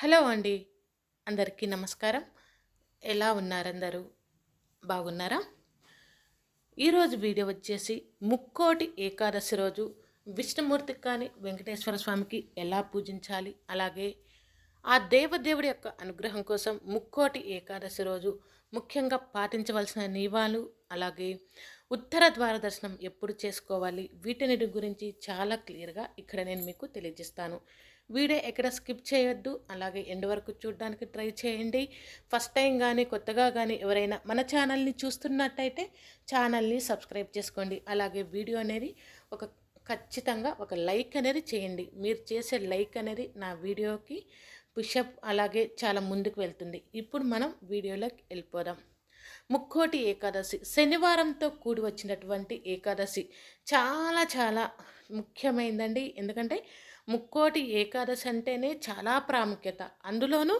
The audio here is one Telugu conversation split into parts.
హలో అండి. అందరికీ నమస్కారం. ఎలా ఉన్నారందరూ? బాగున్నారా? ఈరోజు వీడియో వచ్చేసి ముక్కోటి ఏకాదశి రోజు విష్ణుమూర్తికి కానీ వెంకటేశ్వర స్వామికి ఎలా పూజించాలి? అలాగే ఆ దేవదేవుడి యొక్క అనుగ్రహం కోసం ముక్కోటి ఏకాదశి రోజు ముఖ్యంగా పాటించవలసిన నియమాలు అలాగే ఉత్తర ద్వార దర్శనం ఎప్పుడు చేసుకోవాలి? వీటిని గురించి చాలా క్లియర్గా ఇక్కడ నేను మీకు తెలియజేస్తాను. వీడియో ఎక్కడ స్కిప్ చేయొద్దు. అలాగే ఎండ్ వరకు చూడడానికి ట్రై చేయండి. ఫస్ట్ టైం కానీ కొత్తగా కానీ ఎవరైనా మన ఛానల్ని చూస్తున్నట్టయితే ఛానల్ని సబ్స్క్రైబ్ చేసుకోండి. అలాగే వీడియో అనేది ఒక ఖచ్చితంగా ఒక లైక్ అనేది చేయండి. మీరు చేసే లైక్ అనేది నా వీడియోకి పుషప్ అలాగే చాలా ముందుకు వెళ్తుంది. ఇప్పుడు మనం వీడియోలోకి వెళ్ళిపోదాం. ముక్కోటి ఏకాదశి. శనివారంతో కూడి వచ్చినటువంటి ఏకాదశి చాలా చాలా ముఖ్యమైందండి. ఎందుకంటే ముక్కోటి ఏకాదశి అంటేనే చాలా ప్రాముఖ్యత. అందులోనూ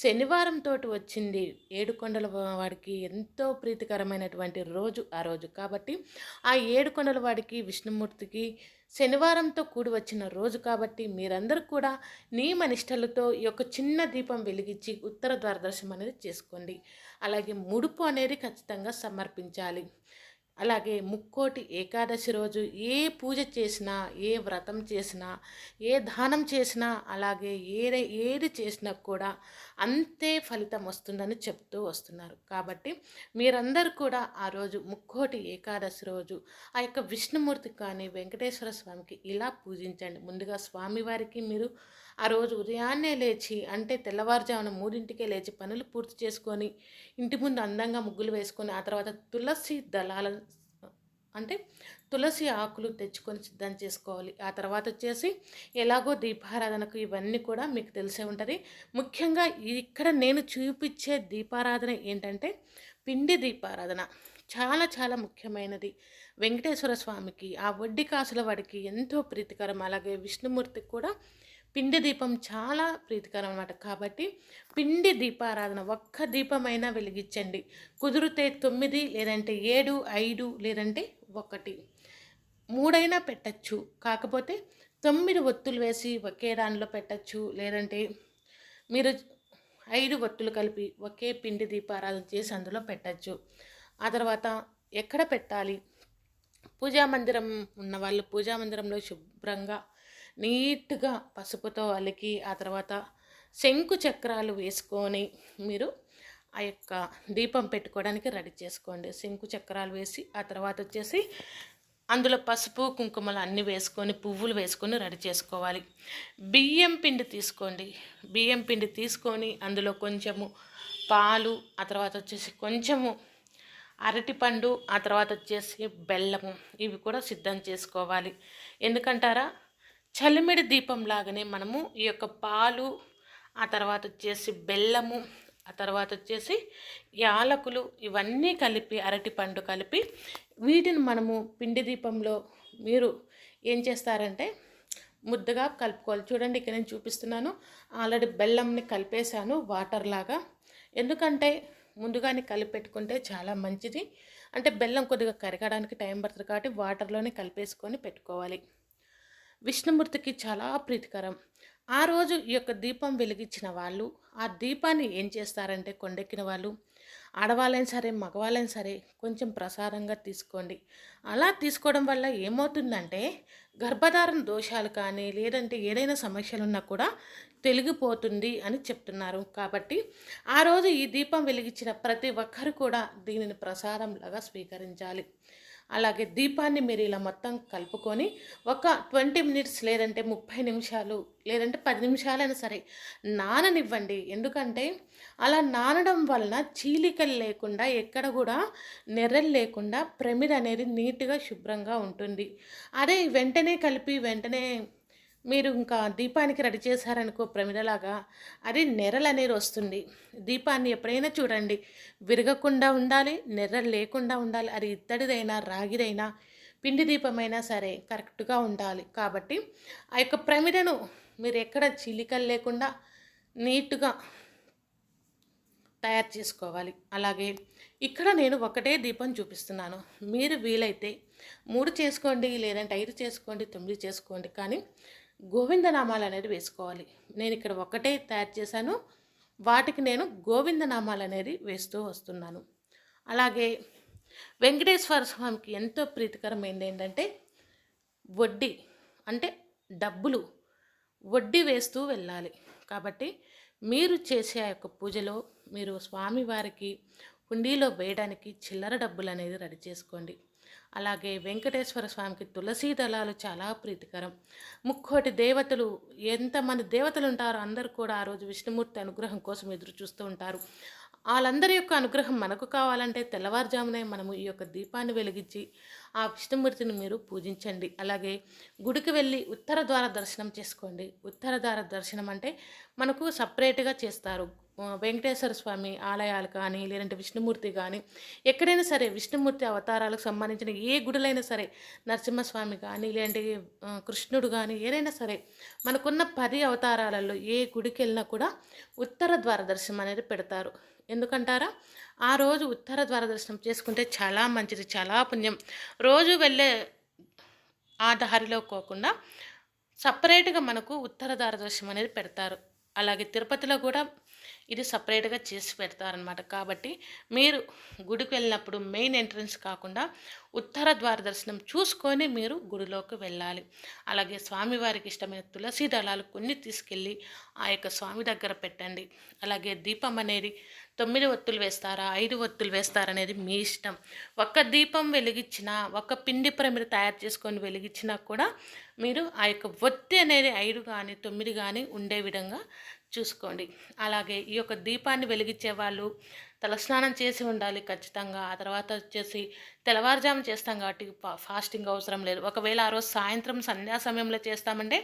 శనివారంతో వచ్చింది ఏడుకొండల వాడికి ఎంతో ప్రీతికరమైనటువంటి రోజు ఆ రోజు. కాబట్టి ఆ ఏడుకొండల వాడికి విష్ణుమూర్తికి శనివారంతో కూడి వచ్చిన రోజు కాబట్టి మీరందరూ కూడా నియమనిష్టలతో ఈ యొక్క చిన్న దీపం వెలిగించి ఉత్తర ద్వారదర్శనం అనేది చేసుకోండి. అలాగే ముడుపు అనేది ఖచ్చితంగా సమర్పించాలి. అలాగే ముక్కోటి ఏకాదశి రోజు ఏ పూజ చేసినా ఏ వ్రతం చేసినా ఏ దానం చేసినా అలాగే ఏది ఏది చేసినా కూడా అంతే ఫలితం వస్తుందని చెప్తూ వస్తున్నారు. కాబట్టి మీరందరూ కూడా ఆ రోజు ముక్కోటి ఏకాదశి రోజు ఆ యొక్క విష్ణుమూర్తి కానీ వెంకటేశ్వర స్వామికి ఇలా పూజించండి. ముందుగా స్వామివారికి మీరు ఆ రోజు ఉదయాన్నే లేచి అంటే తెల్లవారుజామున మూడింటికే లేచి పనులు పూర్తి చేసుకొని ఇంటి ముందు అందంగా ముగ్గులు వేసుకొని ఆ తర్వాత తులసి దళాల అంటే తులసి ఆకులు తెచ్చుకొని సిద్ధం చేసుకోవాలి. ఆ తర్వాత వచ్చేసి ఎలాగో దీపారాధనకు ఇవన్నీ కూడా మీకు తెలిసే ఉంటుంది. ముఖ్యంగా ఇక్కడ నేను చూపించే దీపారాధన ఏంటంటే పిండి దీపారాధన. చాలా చాలా ముఖ్యమైనది. వెంకటేశ్వర స్వామికి ఆ వడ్డీ కాసుల వాడికి ఎంతో ప్రీతికరం. అలాగే విష్ణుమూర్తికి కూడా పిండి దీపం చాలా ప్రీతికరం అనమాట కాబట్టి పిండి దీపారాధన ఒక్క దీపమైనా వెలిగించండి. కుదిరితే తొమ్మిది లేదంటే ఏడు ఐదు లేదంటే ఒకటి. మూడైనా పెట్టచ్చు. కాకపోతే తొమ్మిది ఒత్తులు వేసి ఒకే దానిలో పెట్టచ్చు. లేదంటే మీరు ఐదు ఒత్తులు కలిపి ఒకే పిండి దీపారాధన చేసి అందులో పెట్టచ్చు. ఆ తర్వాత ఎక్కడ పెట్టాలి? పూజా మందిరం ఉన్న వాళ్ళు పూజా మందిరంలో శుభ్రంగా నీట్గా పసుపుతో అలికి ఆ తర్వాత శంకు చక్రాలు వేసుకొని మీరు ఆ యొక్క దీపం పెట్టుకోవడానికి రెడీ చేసుకోండి. శంకు చక్రాలు వేసి ఆ తర్వాత వచ్చేసి అందులో పసుపు కుంకుమలు అన్నీ వేసుకొని పువ్వులు వేసుకొని రెడీ చేసుకోవాలి. బియ్యం పిండి తీసుకోండి. బియ్యం పిండి తీసుకొని అందులో కొంచెము పాలు ఆ తర్వాత వచ్చేసి కొంచెము అరటిపండు ఆ తర్వాత వచ్చేసి బెల్లము ఇవి కూడా సిద్ధం చేసుకోవాలి. ఎందుకంటారా? చలిమిడి దీపం లాగానే మనము ఈ యొక్క పాలు ఆ తర్వాత వచ్చేసి బెల్లము ఆ తర్వాత వచ్చేసి యాలకులు ఇవన్నీ కలిపి అరటిపండు కలిపి వీటిని మనము పిండి దీపంలో మీరు ఏం చేస్తారంటే ముద్దగా కలుపుకోవాలి. చూడండి ఇక్కడ నేను చూపిస్తున్నాను. ఆల్రెడీ బెల్లంని కలిపేశాను వాటర్ లాగా. ఎందుకంటే ముందుగానే కలిపెట్టుకుంటే చాలా మంచిది. అంటే బెల్లం కొద్దిగా కరగడానికి టైం పడుతుంది కాబట్టి వాటర్లోనే కలిపేసుకొని పెట్టుకోవాలి. విష్ణుమూర్తికి చాలా ప్రీతికరం. ఆ రోజు ఈ యొక్క దీపం వెలిగించిన వాళ్ళు ఆ దీపాన్ని ఏం చేస్తారంటే కొండెక్కిన వాళ్ళు ఆడవాళ్ళైనా సరే మగవాళ్ళైనా సరే కొంచెం ప్రసాదంగా తీసుకోండి. అలా తీసుకోవడం వల్ల ఏమవుతుందంటే గర్భధారణ దోషాలు కానీ లేదంటే ఏదైనా సమస్యలు ఉన్నా కూడా తెలిగిపోతుంది అని చెప్తున్నారు. కాబట్టి ఆ రోజు ఈ దీపం వెలిగించిన ప్రతి ఒక్కరు కూడా దీనిని ప్రసాదంలాగా స్వీకరించాలి. అలాగే దీపాన్ని మీరు ఇలా మొత్తం కలుపుకొని ఒక ట్వంటీ మినిట్స్ లేదంటే ముప్పై నిమిషాలు లేదంటే పది నిమిషాలైనా సరే నాననివ్వండి. ఎందుకంటే అలా నానడం వలన చీలికలు లేకుండా ఎక్కడ కూడా నెర్రలు లేకుండా ప్రమిద అనేది నీట్గా శుభ్రంగా ఉంటుంది. అదే వెంటనే కలిపి వెంటనే మీరు ఇంకా దీపానికి రెడీ చేశారనుకో ప్రమిడలాగా అది నెరలు అనేది వస్తుంది. దీపాన్ని ఎప్పుడైనా చూడండి. విరగకుండా ఉండాలి నెర్రలు లేకుండా ఉండాలి. అది ఇత్తడిదైనా రాగిదైనా పిండి దీపమైనా సరే కరెక్ట్గా ఉండాలి. కాబట్టి ఆ యొక్క ప్రమిదను మీరు ఎక్కడ చిలికలు లేకుండా నీట్గా తయారు చేసుకోవాలి. అలాగే ఇక్కడ నేను ఒకటే దీపం చూపిస్తున్నాను. మీరు వీలైతే మూడు చేసుకోండి లేదంటే ఐదు చేసుకోండి తొమ్మిది చేసుకోండి. కానీ గోవిందనామాలు అనేది వేసుకోవాలి. నేను ఇక్కడ ఒకటే తయారు చేశాను. వాటికి నేను గోవిందనామాలు అనేది వేస్తూ వస్తున్నాను. అలాగే వెంకటేశ్వర స్వామికి ఎంతో ప్రీతికరమైనది ఏంటంటే వడ్డీ అంటే డబ్బులు వడ్డీ వేస్తూ వెళ్ళాలి. కాబట్టి మీరు చేసే ఆ యొక్క పూజలో మీరు స్వామివారికి హుండీలో వేయడానికి చిల్లర డబ్బులు అనేది రెడీ చేసుకోండి. అలాగే వెంకటేశ్వర స్వామికి తులసీ దళాలు చాలా ప్రీతికరం. ముక్కోటి దేవతలు ఎంతమంది దేవతలు ఉంటారో అందరూ కూడా ఆ రోజు విష్ణుమూర్తి అనుగ్రహం కోసం ఎదురు చూస్తూ ఉంటారు. వాళ్ళందరి యొక్క అనుగ్రహం మనకు కావాలంటే తెల్లవారుజామునే మనము ఈ యొక్క దీపాన్ని వెలిగించి ఆ విష్ణుమూర్తిని మీరు పూజించండి. అలాగే గుడికి వెళ్ళి ఉత్తర ద్వార దర్శనం చేసుకోండి. ఉత్తర ద్వార దర్శనం అంటే మనకు సపరేట్గా చేస్తారు. వెంకటేశ్వర స్వామి ఆలయాలు కానీ లేదంటే విష్ణుమూర్తి కానీ ఎక్కడైనా సరే విష్ణుమూర్తి అవతారాలకు సంబంధించిన ఏ గుడులైనా సరే నరసింహస్వామి కానీ లేదంటే కృష్ణుడు కానీ ఏదైనా సరే మనకున్న పది అవతారాలలో ఏ గుడికి వెళ్ళినా కూడా ఉత్తర ద్వార దర్శనం అనేది పెడతారు. ఎందుకంటారా? ఆ రోజు ఉత్తర ద్వార దర్శనం చేసుకుంటే చాలా మంచిది చాలా పుణ్యం. రోజు వెళ్ళే ఆ దారిలో పోకుండా సపరేట్గా మనకు ఉత్తర ద్వార దర్శనం అనేది పెడతారు. అలాగే తిరుపతిలో కూడా ఇది సపరేట్గా చేసి పెడతారనమాట కాబట్టి మీరు గుడికి వెళ్ళినప్పుడు మెయిన్ ఎంట్రన్స్ కాకుండా ఉత్తర ద్వార దర్శనం చూసుకొని మీరు గుడిలోకి వెళ్ళాలి. అలాగే స్వామివారికి ఇష్టమైన తులసి దళాలు కొన్ని తీసుకెళ్ళి ఆ యొక్క స్వామి దగ్గర పెట్టండి. అలాగే దీపం అనేది తొమ్మిది ఒత్తులు వేస్తారా ఐదు ఒత్తులు వేస్తారనేది మీ ఇష్టం. ఒక్క దీపం వెలిగించినా ఒక పిండి ప్రమిద తయారు చేసుకొని వెలిగించినా కూడా మీరు ఆ యొక్క ఒత్తి అనేది ఐదు కానీ తొమ్మిది కానీ ఉండే విధంగా చూసుకోండి. అలాగే ఈ యొక్క దీపాన్ని వెలిగించే వాళ్ళు తలస్నానం చేసి ఉండాలి ఖచ్చితంగా. ఆ తర్వాత వచ్చేసి తెల్లవారుజాము చేస్తాం కాబట్టి ఫాస్టింగ్ అవసరం లేదు. ఒకవేళ ఆ రోజు సాయంత్రం సంధ్యా సమయంలో చేస్తామంటే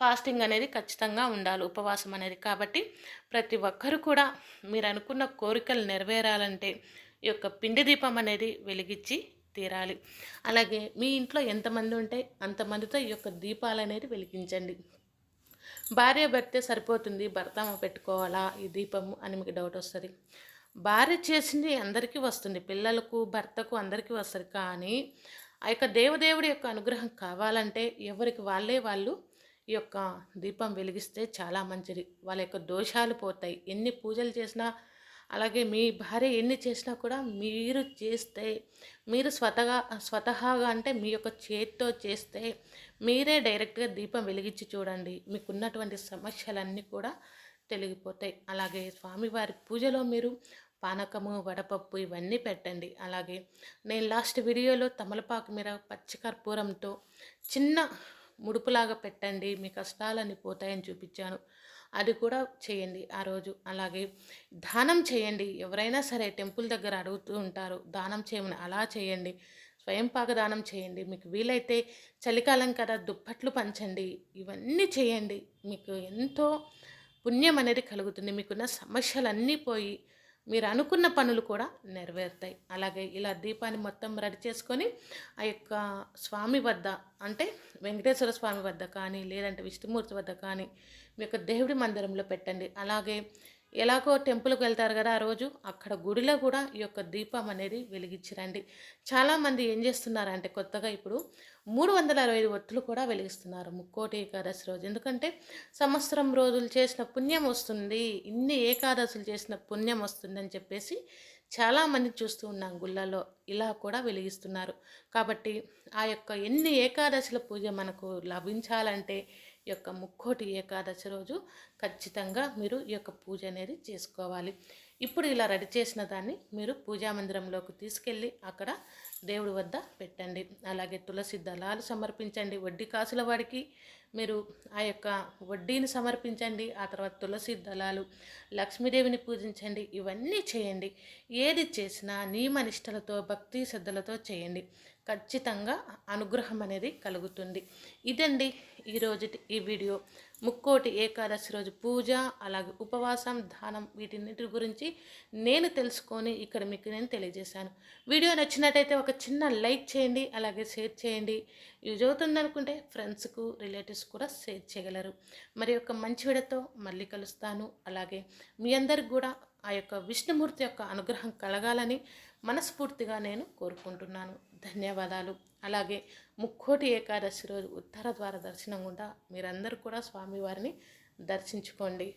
ఫాస్టింగ్ అనేది ఖచ్చితంగా ఉండాలి ఉపవాసం అనేది. కాబట్టి ప్రతి ఒక్కరు కూడా మీరు అనుకున్న కోరికలు నెరవేరాలంటే ఈ యొక్క పిండి దీపం అనేది వెలిగించి తీరాలి. అలాగే మీ ఇంట్లో ఎంతమంది ఉంటే అంతమందితో ఈ యొక్క దీపాలు అనేది వెలిగించండి. భార్య పెడితే సరిపోతుంది భర్త పెట్టుకోవాలా ఈ దీపము అని మీకు డౌట్ వస్తుంది. భార్య చేసింది అందరికీ వస్తుంది పిల్లలకు భర్తకు అందరికీ వస్తుంది. కానీ ఆ యొక్క దేవదేవుడి యొక్క అనుగ్రహం కావాలంటే ఎవరికి వాళ్ళే వాళ్ళు ఈ యొక్క దీపం వెలిగిస్తే చాలా మంచిది. వాళ్ళ యొక్క దోషాలు పోతాయి. ఎన్ని పూజలు చేసినా అలాగే మీ భార్య ఎన్ని చేసినా కూడా మీరు చేస్తే మీరు స్వతగా స్వతహాగా అంటే మీ యొక్క చేతితో చేస్తే మీరే డైరెక్ట్గా దీపం వెలిగించి చూడండి. మీకున్నటువంటి సమస్యలన్నీ కూడా తెలిగిపోతాయి. అలాగే స్వామివారి పూజలో మీరు పానకము వడపప్పు ఇవన్నీ పెట్టండి. అలాగే నేను లాస్ట్ వీడియోలో తమలపాకు మీద పచ్చికర్పూరంతో చిన్న ముడుపులాగా పెట్టండి. మీ కష్టాలన్నీ పోతాయని చూపించాను. అది కూడా చేయండి ఆ రోజు. అలాగే దానం చేయండి. ఎవరైనా సరే టెంపుల్ దగ్గర అడుగుతూ ఉంటారు దానం చేయమని అలా చేయండి. స్వయం పాక దానం చేయండి. మీకు వీలైతే చలికాలం కదా దుప్పట్లు పంచండి. ఇవన్నీ చేయండి. మీకు ఎంతో పుణ్యం అనేది కలుగుతుంది. మీకున్న సమస్యలన్నీ పోయి మీరు అనుకున్న పనులు కూడా నెరవేరుతాయి. అలాగే ఇలా దీపాన్ని మొత్తం రెడీ చేసుకొని ఆ యొక్క స్వామి వద్ద అంటే వెంకటేశ్వర స్వామి వద్ద కానీ లేదంటే విష్ణుమూర్తి వద్ద కానీ మీ యొక్క దేవుడి మందిరంలో పెట్టండి. అలాగే ఎలాగో టెంపుల్కి వెళ్తారు కదా ఆ రోజు అక్కడ గుడిలో కూడా ఈ యొక్క దీపం అనేది వెలిగించిరండి. చాలామంది ఏం చేస్తున్నారంటే కొత్తగా ఇప్పుడు మూడు వందల అరవై ఐదు ఒత్తులు కూడా వెలిగిస్తున్నారు ముక్కోటి ఏకాదశి రోజు. ఎందుకంటే సంవత్సరం రోజులు చేసిన పుణ్యం వస్తుంది ఇన్ని ఏకాదశులు చేసిన పుణ్యం వస్తుంది అని చెప్పేసి చాలామంది చూస్తూ ఉన్నాం గుళ్ళలో. ఇలా కూడా వెలిగిస్తున్నారు. కాబట్టి ఆ యొక్క ఎన్ని ఏకాదశుల పూజ మనకు లభించాలంటే యొక్క ముక్కోటి ఏకాదశి రోజు ఖచ్చితంగా మీరు ఈ యొక్క పూజ అనేది చేసుకోవాలి. ఇప్పుడు ఇలా రెడీ చేసిన దాన్ని మీరు పూజా మందిరంలోకి తీసుకెళ్ళి అక్కడ దేవుడి వద్ద పెట్టండి. అలాగే తులసి దళాలు సమర్పించండి. వడ్డీ కాసుల వాడికి మీరు ఆ యొక్క వడ్డీని సమర్పించండి. ఆ తర్వాత తులసి దళాలు లక్ష్మీదేవిని పూజించండి. ఇవన్నీ చేయండి. ఏది చేసినా నియమనిష్టలతో భక్తి శ్రద్ధలతో చేయండి. ఖచ్చితంగా అనుగ్రహం అనేది కలుగుతుంది. ఇదండి ఈరోజు ఈ వీడియో. ముక్కోటి ఏకాదశి రోజు పూజ అలాగే ఉపవాసం దానం వీటిన్నిటి గురించి నేను తెలుసుకొని ఇక్కడ మీకు నేను తెలియజేశాను. వీడియో నచ్చినట్టయితే ఒక చిన్న లైక్ చేయండి అలాగే షేర్ చేయండి. యూజ్ అవుతుంది అనుకుంటే ఫ్రెండ్స్కు రిలేటివ్స్ కూడా షేర్ చేయగలరు. మరి ఒక మంచి వీడియోతో మళ్ళీ కలుస్తాను. అలాగే మీ అందరికి కూడా ఆ యొక్క విష్ణుమూర్తి యొక్క అనుగ్రహం కలగాలని మనస్ఫూర్తిగా నేను కోరుకుంటున్నాను. ధన్యవాదాలు. అలాగే ముక్కోటి ఏకాదశి రోజు ఉత్తర ద్వార దర్శనం గుండా మీరందరూ కూడా స్వామివారిని దర్శించుకోండి.